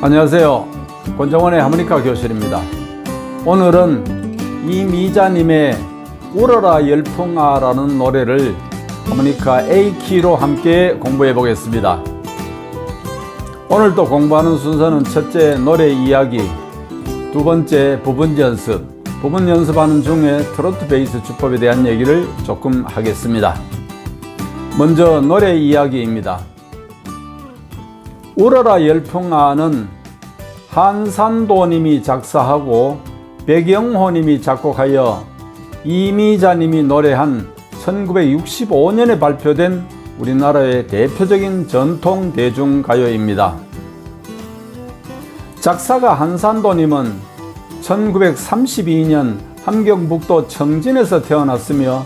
안녕하세요. 권정원의 하모니카 교실입니다. 오늘은 이미자님의 울어라 열풍아라는 노래를 하모니카 A키로 함께 공부해 보겠습니다. 오늘 또 공부하는 순서는 첫째 노래 이야기, 두 번째 부분 연습, 부분 연습하는 중에 트로트 베이스 주법에 대한 얘기를 조금 하겠습니다. 먼저 노래 이야기입니다. 울어라 열풍아는 한산도님이 작사하고 백영호님이 작곡하여 이미자님이 노래한 1965년에 발표된 우리나라의 대표적인 전통 대중가요입니다. 작사가 한산도님은 1932년 함경북도 청진에서 태어났으며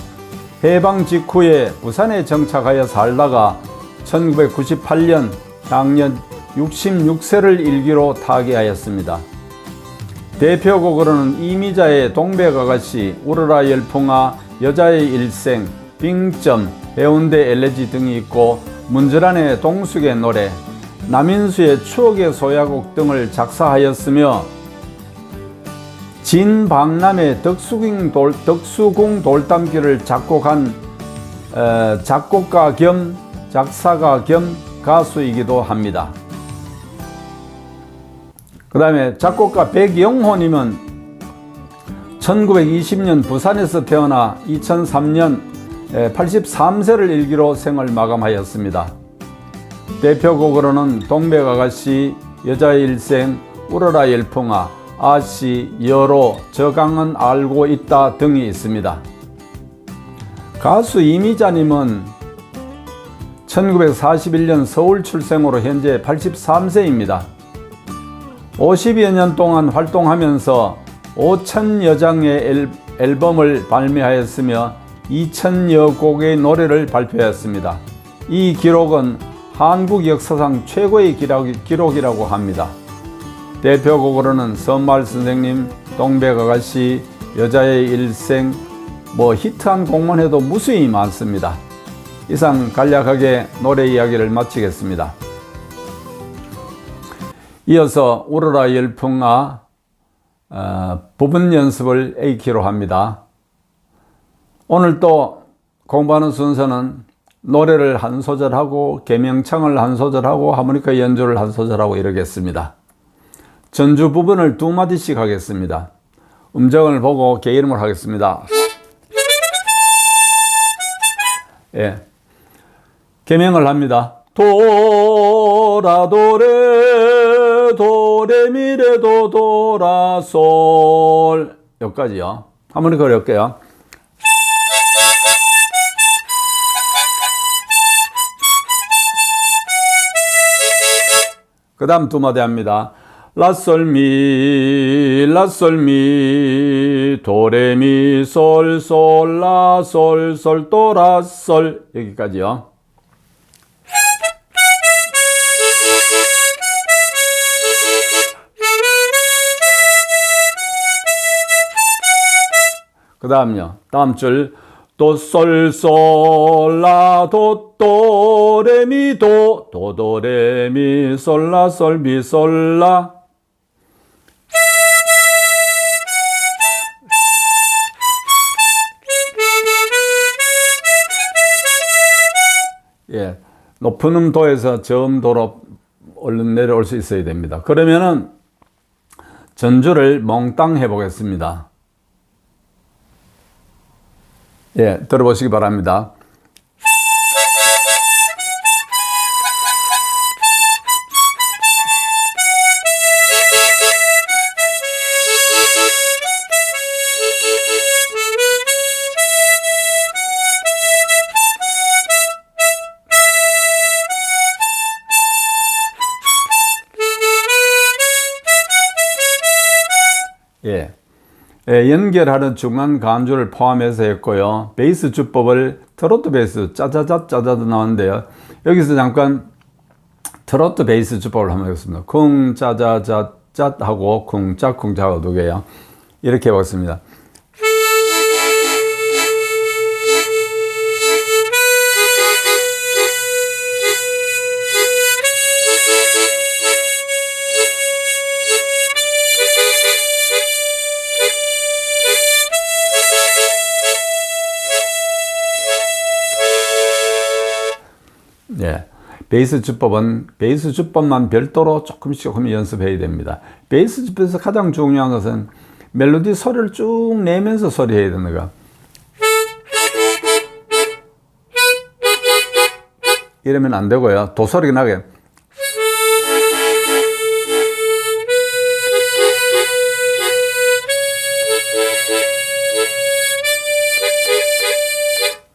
해방 직후에 부산에 정착하여 살다가 1998년 향년 66세를 일기로 타계하였습니다. 대표 곡으로는 이미자의 동백아가씨, 우러라 열풍아, 여자의 일생, 빙점, 해운대 엘레지 등이 있고 문절안의 동숙의 노래, 남인수의 추억의 소야곡 등을 작사하였으며 진박남의 덕수궁, 돌, 덕수궁 돌담기를 작곡한 어, 작곡가 겸 작사가 겸 가수이기도 합니다. 그 다음에 작곡가 백영호님은 1920년 부산에서 태어나 2003년 83세를 일기로 생을 마감하였습니다. 대표곡으로는 동백아가씨, 여자의 일생, 울어라 열풍아, 아씨, 여로, 저강은 알고 있다 등이 있습니다. 가수 이미자님은 1941년 서울 출생으로 현재 83세입니다. 50여 년 동안 활동하면서 5천여 장의 앨범을 발매하였으며 2천여 곡의 노래를 발표했습니다. 이 기록은 한국 역사상 최고의 기록이라고 합니다. 대표곡으로는 선말 선생님, 동백아가씨, 여자의 일생, 뭐 히트한 곡만 해도 무수히 많습니다. 이상 간략하게 노래 이야기를 마치겠습니다. 이어서 우러라 열풍아 어, 부분 연습을 A키로 합니다. 오늘 또 공부하는 순서는 노래를 한 소절하고 개명창을 한 소절하고 하모니카 연주를 한 소절하고 이러겠습니다. 전주 부분을 두 마디씩 하겠습니다. 음정을 보고 개 이름을 하겠습니다. 예. 개명을 합니다. 도라 도레 도레미레도 도라 솔 여기까지요. 하모니카 어렵게요. 그 다음 두 마디 합니다. 라솔미 라솔미 도레미 솔솔 라솔 솔 도라솔 여기까지요. 다음요. 다음 줄 도 솔 솔 라 도 도 레 미 도 도 도 레 미 솔 라 솔 미 솔 라 예, 높은 음도에서 저음도로 얼른 내려올 수 있어야 됩니다. 그러면은 전주를 몽땅 해보겠습니다. 예, 들어보시기 바랍니다. 예. 예, 연결하는 중간 간주를 포함해서 했고요. 베이스 주법을 트로트 베이스 짜자자 짜자자 나왔는데요. 여기서 잠깐 트로트 베이스 주법을 한번 해보겠습니다. 쿵 짜자자 짜 하고 쿵짜 쿵짜가 두 개요. 이렇게 해보겠습니다. 베이스 주법은 베이스 주법만 별도로 조금씩 조금 연습해야 됩니다. 베이스 주법에서 가장 중요한 것은 멜로디 소리를 쭉 내면서 소리 해야 되는 거. 이러면 안 되고요. 도소리가 나게.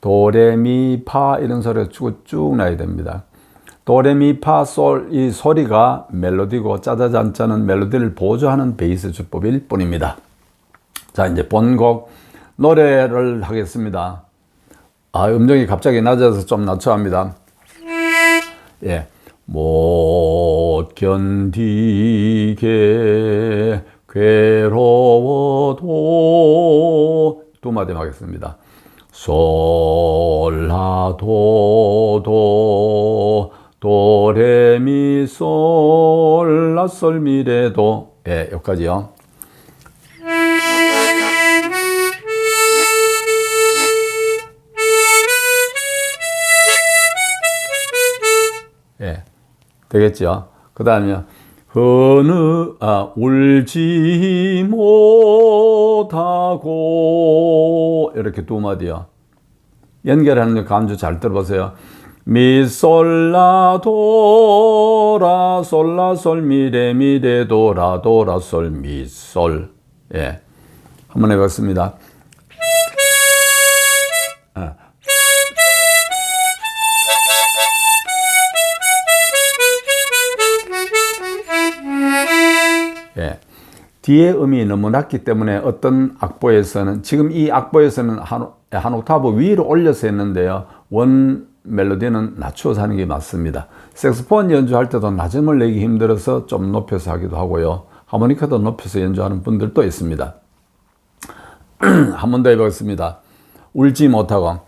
도레미파 이런 소리가 쭉, 쭉 나야 됩니다. 도레미파 솔 이 소리가 멜로디고 짜자잔짜는 멜로디를 보조하는 베이스 주법일 뿐입니다. 자 이제 본곡 노래를 하겠습니다. 아 음정이 갑자기 낮아서 좀 낮춰 합니다. 예. 못 견디게 괴로워도 두 마디 하겠습니다. 솔라도도 도레미 솔라 솔미레도 예, 여기까지요. 예, 되겠죠. 그 다음에 어느 아 울지 못하고 이렇게 두 마디요. 연결하는 감주 잘 들어보세요. 미솔라 도라 솔라 솔 미레 미레 도라 도라 솔 미솔 예 한번 해보겠습니다. 뒤에 음이 너무 낮기 때문에 어떤 악보에서는 지금 이 악보에서는 한, 한 옥타브 위로 올려서 했는데요. 원 멜로디는 낮추어서 하는 게 맞습니다. 색소폰 연주할 때도 낮음을 내기 힘들어서 좀 높여서 하기도 하고요. 하모니카도 높여서 연주하는 분들도 있습니다. 한 번 더 해보겠습니다. 울지 못하고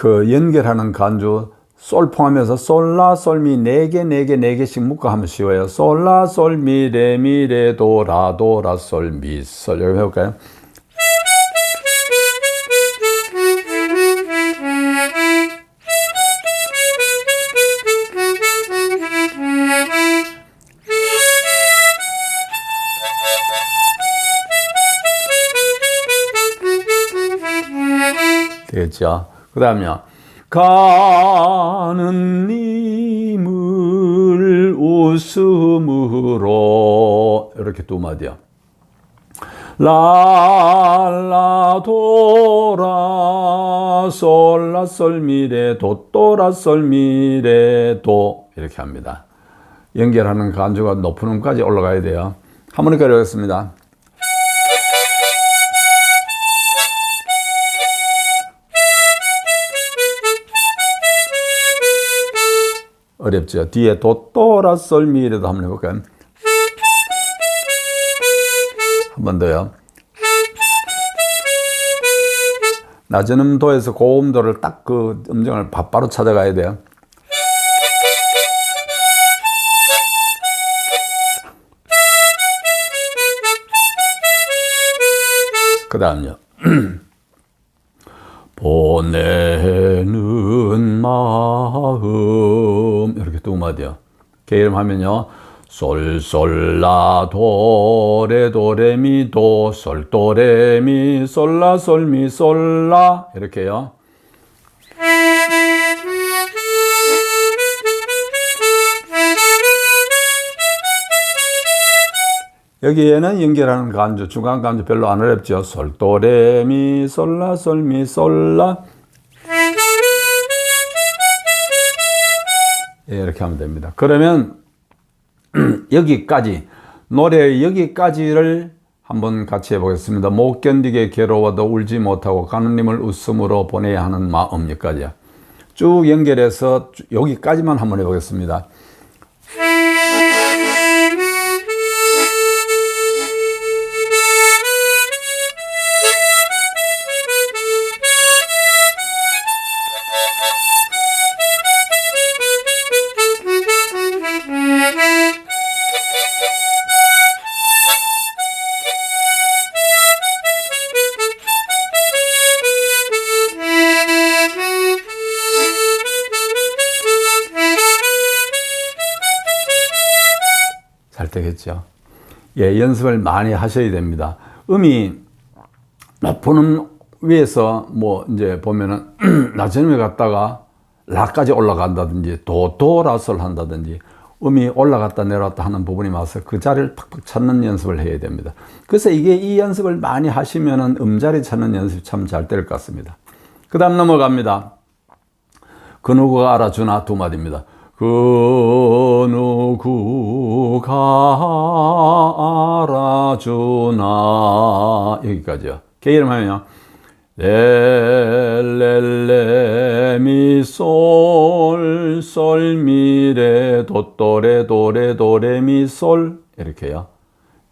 그 연결하는 간주 솔 포함해서 솔라 솔미 네 개 네 개 네 개씩 묶어 하면 쉬워요. 솔라 솔미 레미 레도 라도 라 솔 미 솔 여기 해볼까요? 되겠죠. 그 다음에요. 가는 님을 웃음으로 이렇게 두 마디요. 라라 도라 솔라 솔미레 도또라 솔미레 도 이렇게 합니다. 연결하는 간주가 높은 음까지 올라가야 돼요. 하모니카를 하겠습니다. 어렵죠. 뒤에 도또라 솔미래도 한번 해볼까요? 한 번 더요. 낮은 음도에서 고음도를 딱 그 음정을 바로 찾아가야 돼요. 그 다음요. 보내는 마음 이렇게 두 마디요. 게임 하면요. 솔솔라 도 레 도레미 도 솔 도레미 솔라 솔라 이렇게요. 여기에는 연결하는 간주, 중간 간주 별로 안 어렵죠. 솔, 도, 레, 미, 솔, 라, 솔, 미, 솔, 라. 예, 이렇게 하면 됩니다. 그러면 여기까지, 노래 여기까지를 한번 같이 해보겠습니다. 못 견디게 괴로워도 울지 못하고 가느님을 웃음으로 보내야 하는 마음까지요. 쭉 연결해서 여기까지만 한번 해보겠습니다. 되겠죠. 예, 연습을 많이 하셔야 됩니다. 음이 높은 음 위에서 뭐 이제 보면은 낮은 에 갔다가 라까지 올라간다든지 도도라솔 한다든지 음이 올라갔다 내려왔다 하는 부분이 와서 그 자리를 팍팍 찾는 연습을 해야 됩니다. 그래서 이게 이 연습을 많이 하시면은 음자리 찾는 연습이 참잘 될 것 같습니다. 그 다음 넘어갑니다. 그 누구가 알아주나 두 마디입니다. 그 누구가 알아주나 여기까지요. 개 이름 하면요. 레레레 미솔 솔미레 도또레 도레 도레 미솔 이렇게요.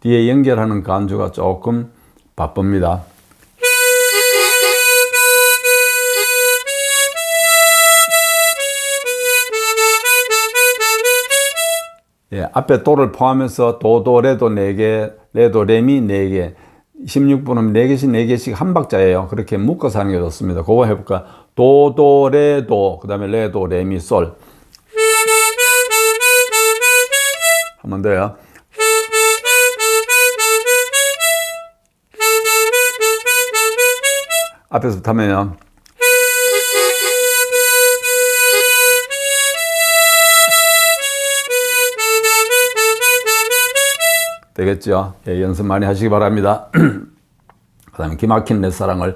뒤에 연결하는 간주가 조금 바쁩니다. 예, 앞에 도를 포함해서 도 도 레도 4개, 레도 레미 4개, 16분은 4개씩 4개씩 한 박자예요. 그렇게 묶어서 하는 게 좋습니다. 그거 해볼까? 도 도 레 도, 그 다음에 레 도 레 미 솔. 한 번 더요. 앞에서 타면요. 되겠죠? 예, 연습 많이 하시기 바랍니다. 그 다음에 기막힌 내 사랑을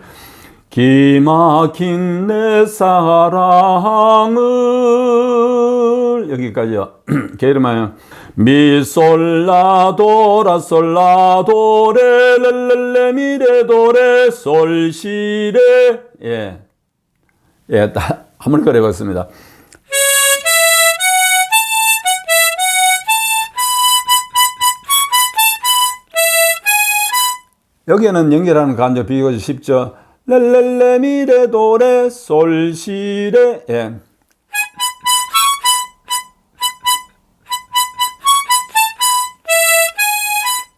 기막힌 내 사랑을 여기까지요. 게으름하면 미솔라도라 솔라도레 렐렐레 미레도레 솔시레 예. 예, 한번 그려봤습니다. 여기에는 연결하는 간접 비교가 쉽죠. 렐렐레 미레 도레 솔시레 예.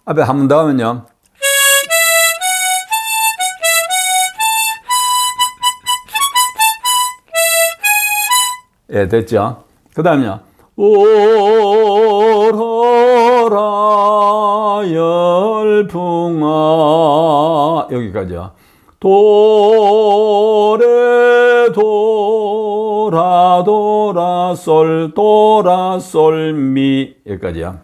앞에 한 번 더 하면요. 예, 됐죠? 그 다음요. 오라 열풍아 여기까지요. 도레 도라 도라 솔 도라 솔미 여기까지요.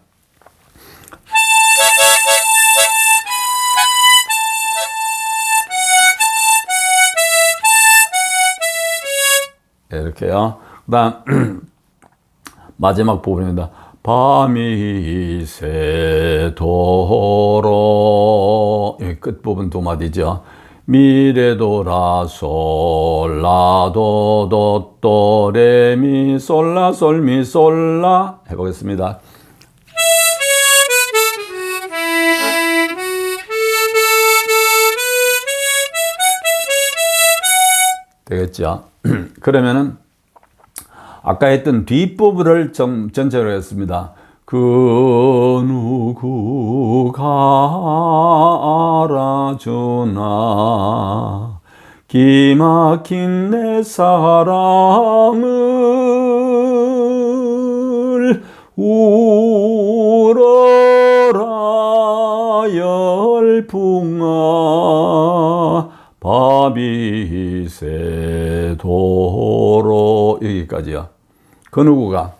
이렇게요. 그다음 마지막 부분입니다. 밤이 새도록 끝부분 두 마디죠. 미레도라 솔라도 도도 레미 솔라 솔미 솔라 해보겠습니다. 되겠죠? 그러면은 아까 했던 뒷부분을 좀 전체로 했습니다. 그 누구가 알아주나 기막힌 내 사랑을 울어라 열풍아 밥이 새도록 여기까지요. 그 누구가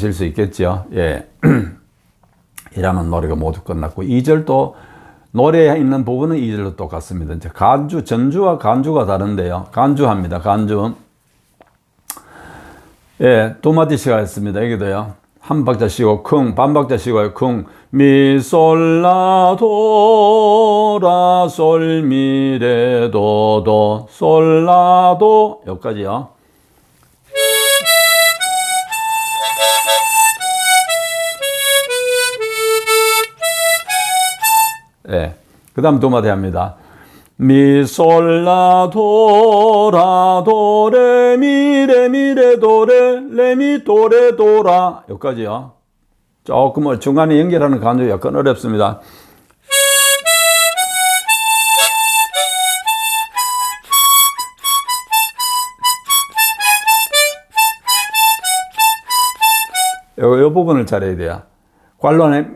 하실 수 있겠죠. 예. 이라는 노래가 모두 끝났고 2절도 노래에 있는 부분은 2절도 똑같습니다. 이제 간주, 전주와 간주가 다른데요. 간주합니다. 간주. 예, 두 마디씩 하겠습니다. 여기도요. 한 박자 쉬고 쿵, 반 박자 쉬고 쿵, 미, 솔, 라, 도, 라, 솔, 미, 레, 도, 도, 솔, 라, 도 여기까지요. 예. 그 다음 두 마디 합니다. 미솔라 도라 도레 미레 미레 도레 레미 도레 도라 여기까지요. 조금 중간에 연결하는 간주 약간 어렵습니다. 요, 요 부분을 잘해야 돼요. 관로 안에,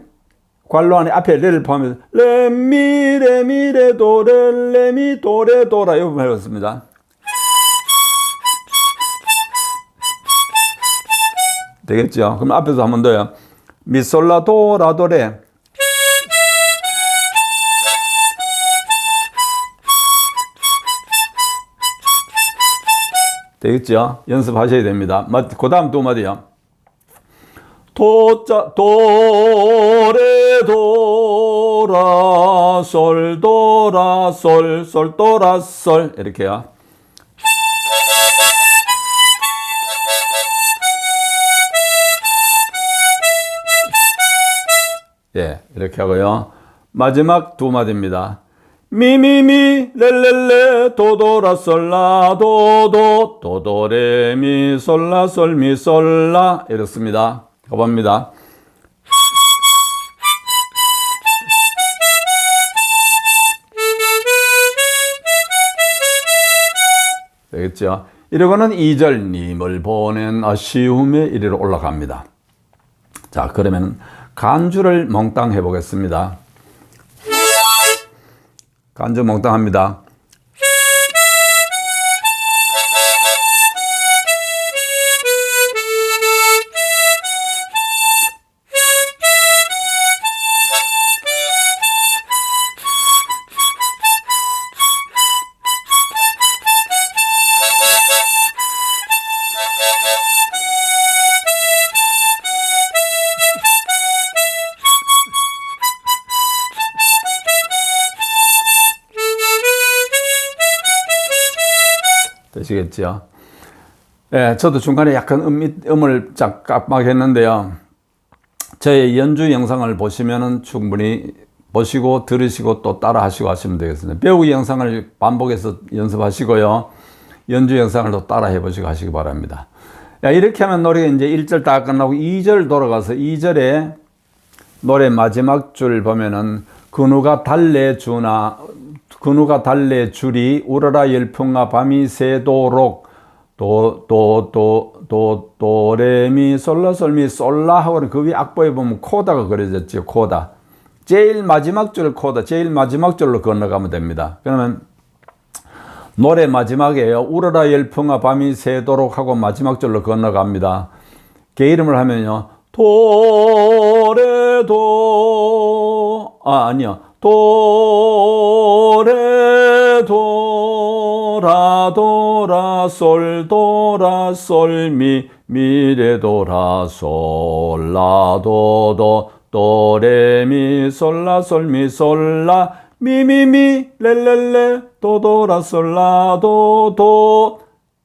관로 안에 앞에 레를 포함해서, 레미, 레미, 레, 도, 레, 레미, 도, 레, 도라. 요 부분 해봤습니다. 되겠죠? 그럼 앞에서 한 번 더요. 미솔라, 도, 라, 도, 레. 되겠죠? 연습하셔야 됩니다. 그 다음 두 마디요. 도자 도레 도라 솔 도라 솔 솔 도라 솔 이렇게요. 예, 이렇게 하고요. 마지막 두 마디입니다. 미미미 렐렐레 도도라 솔라 도도 도도레미 솔라 솔미 솔라 이렇습니다. 가봅니다. 되겠죠? 이러고는 2절 님을 보낸 아쉬움에 이르러 올라갑니다. 자, 그러면 간주를 몽땅 해보겠습니다. 간주 몽땅 합니다. 되시겠죠? 예, 저도 중간에 약간 음, 음을 짝 깜빡 했는데요. 저의 연주 영상을 보시면은 충분히 보시고 들으시고 또 따라 하시고 하시면 되겠습니다. 배우기 영상을 반복해서 연습하시고요. 연주 영상을 또 따라 해보시고 하시기 바랍니다. 야, 이렇게 하면 노래가 이제 1절 다 끝나고 2절 돌아가서 2절에 노래 마지막 줄 보면은 근우가 달래주나 근우가 달래주리 우러라 열풍아 밤이 새도록 도 도 도 도 도레미 솔라솔미 솔라 하고는 그 위에 악보에 보면 코다가 그려졌죠 코다. 제일 마지막 줄 코다 제일 마지막 줄로 건너가면 됩니다. 그러면 노래 마지막에요 우러라 열풍아 밤이 새도록 하고 마지막 줄로 건너갑니다. 개 이름을 하면요. 도레도 아 아니요 도레 도라 도라 솔 도라 솔미 미레 도라 솔라 도도 도레미 솔라 솔미 솔라 미미미 렐렐레 도도라 솔라 도도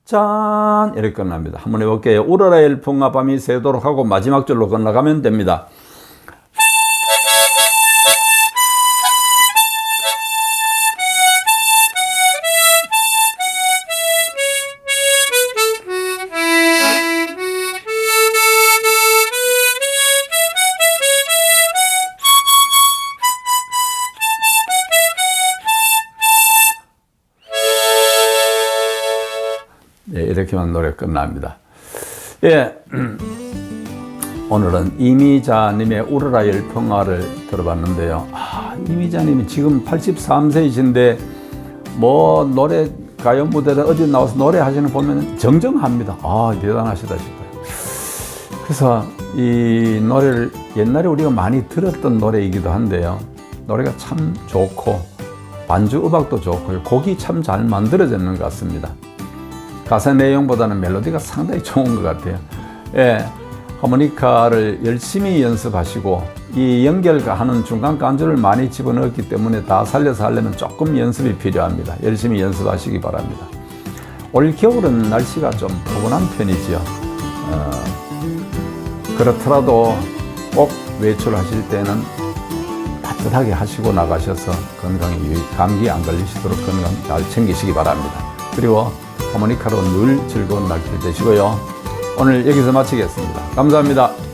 짠 이렇게 끝납니다. 한번 해볼게요. 우러라 일풍아 밤이 새도록 하고 마지막 줄로 건너가면 됩니다. 이렇게만 노래 끝납니다. 예, 오늘은 이미자님의 우러라 열평화를 들어봤는데요. 아, 이미자님이 지금 83세이신데 뭐 노래 가요 무대에 어디 나와서 노래하시는 거 보면 정정합니다. 아 대단하시다 싶어요. 그래서 이 노래를 옛날에 우리가 많이 들었던 노래이기도 한데요. 노래가 참 좋고 반주 음악도 좋고 곡이 참 잘 만들어졌는 것 같습니다. 가사 내용보다는 멜로디가 상당히 좋은 것 같아요. 예, 하모니카를 열심히 연습하시고 이 연결하는 중간 간주를 많이 집어넣었기 때문에 다 살려서 하려면 조금 연습이 필요합니다. 열심히 연습하시기 바랍니다. 올 겨울은 날씨가 좀 포근한 편이지요. 어, 그렇더라도 꼭 외출하실 때는 깨끗하게 하시고 나가셔서 건강에 감기 안 걸리시도록 건강 잘 챙기시기 바랍니다. 그리고 하모니카로 늘 즐거운 날길 되시고요. 오늘 여기서 마치겠습니다. 감사합니다.